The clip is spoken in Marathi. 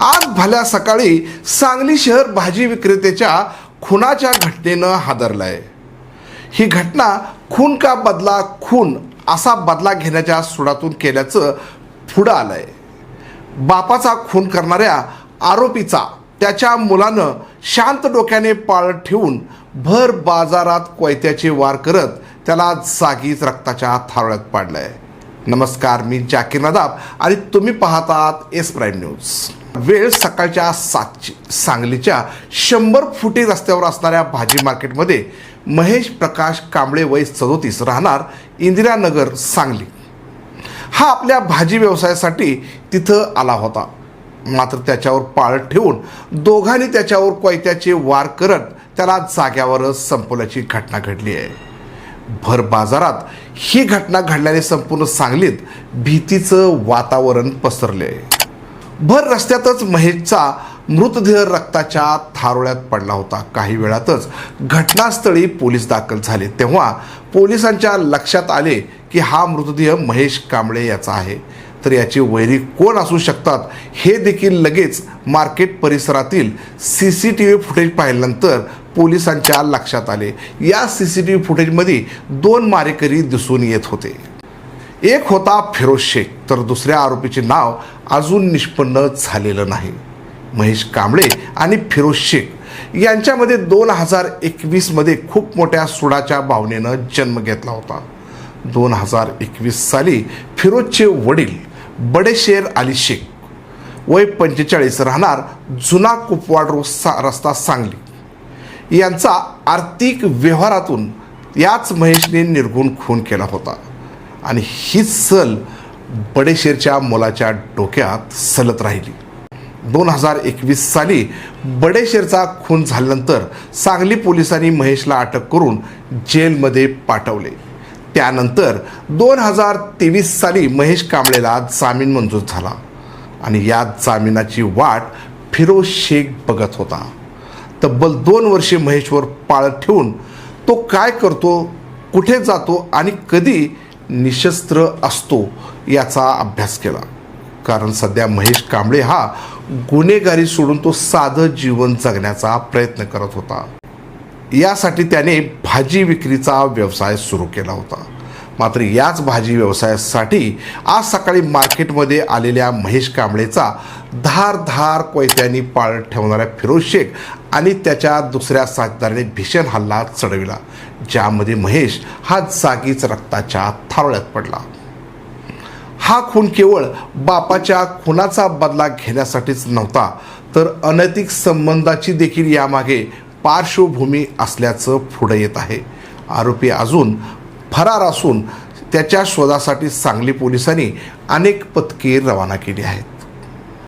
आज भल्या सकाळी सांगली शहर भाजी विक्रेत्याच्या खुनाच्या घटनेनं हादरलाय. ही घटना खून का बदला खून असा बदला घेण्याच्या सुडातून केल्याचं पुढं आलंय. बापाचा खून करणाऱ्या आरोपीचा त्याच्या मुलानं शांत डोक्याने पाळत ठेवून भर बाजारात कोयत्याचे वार करत त्याला जागीच रक्ताच्या थारोळ्यात पाडलंय. नमस्कार मी जाकीर नदाब आणि तुम्ही पाहतात एस प्राईम न्यूज. वेळ सकाळच्या सातची सांगलीच्या शंभर फुटी रस्त्यावर असणाऱ्या भाजी मार्केटमध्ये महेश प्रकाश कांबळे वय सदोतीस राहणार इंदिरानगर सांगली. हा आपल्या भाजी व्यवसायासाठी तिथं आला होता. मात्र त्याच्यावर पाळत ठेवून दोघांनी त्याच्यावर कोयत्याचे वार करत त्याला जाग्यावरच संपवल्याची घटना घडली आहे. भर बाजारात ही घटना घडल्याने संपूर्ण सांगलीत भीतीचं वातावरण पसरले आहे. भर रस्त्यातच महेशचा मृतदेह रक्ताच्या थारोळ्यात पडला होता. काही वेळातच घटनास्थळी पोलीस दाखल झाले. तेव्हा पोलिसांच्या लक्षात आले की हा मृतदेह महेश कांबळे याचा आहे. तर याचे वैरी कोण असू शकतात हे देखील लगेच मार्केट परिसरातील C C T V footage पाहिल्यानंतर पोलिसांच्या लक्षात आले. या सी सी टी व्ही फुटेजमध्ये दोन मारेकरी दिसून येत होते. एक होता फिरोज शेख तर दुसऱ्या आरोपीचे नाव अजून निष्पन्न झालेलं नाही. महेश कांबळे आणि फिरोज शेख यांच्यामध्ये दोन हजार एकवीसमध्ये खूप मोठ्या सुडाच्या भावनेनं जन्म घेतला होता. दोन हजार एकवीस साली फिरोजचे वडील बडेशेर अली शेख वय पंचेचाळीस राहणार जुना कुपवाड रोस्ता रस्ता सांगली. यांचा आर्थिक व्यवहारातून याच महेशने निर्गुण खून केला होता. आणि हीच सल बडेशेरच्या मुलाच्या डोक्यात सलत राहिली. दोन हजार एकवीस साली बडेशेरचा खून झाल्यानंतर सांगली पोलिसांनी महेशला अटक करून जेलमध्ये पाठवले. त्यानंतर दोन हजार तेवीस साली महेश कांबळेला जामीन मंजूर झाला. आणि या जामिनाची वाट फिरोज शेख बघत होता. तब्बल दोन वर्षे महेशवर पाळत ठेवून तो काय करतो कुठे जातो आणि कधी निशस्त्र असतो याचा अभ्यास केला. कारण सध्या महेश कांबळे हा गुन्हेगारी सोडून तो साधं जीवन जगण्याचा प्रयत्न करत होता. यासाठी त्याने भाजी विक्रीचा व्यवसाय सुरू केला होता. मात्र याच भाजी व्यवसायासाठी आज सकाळी मार्केटमध्ये आलेल्या महेश कांबळेचा धार धार कोयत्यांनी पाळत ठेवणाऱ्या फिरोज शेख आणि त्याच्या दुसऱ्या साथीदाराने भीषण हल्ला चढविला ज्यामध्ये महेश हा जागीच रक्ताच्या थारोळ्यात पडला. हा खून केवळ बापाच्या खुनाचा बदला घेण्यासाठीच नव्हता तर अनैतिक संबंधाची देखील यामागे पार्श्वभूमी असल्याचं पुढे येत आहे. आरोपी अजून फरार असून त्याच्या शोधासाठी सांगली पोलिसांनी अनेक पथके रवाना केली आहेत.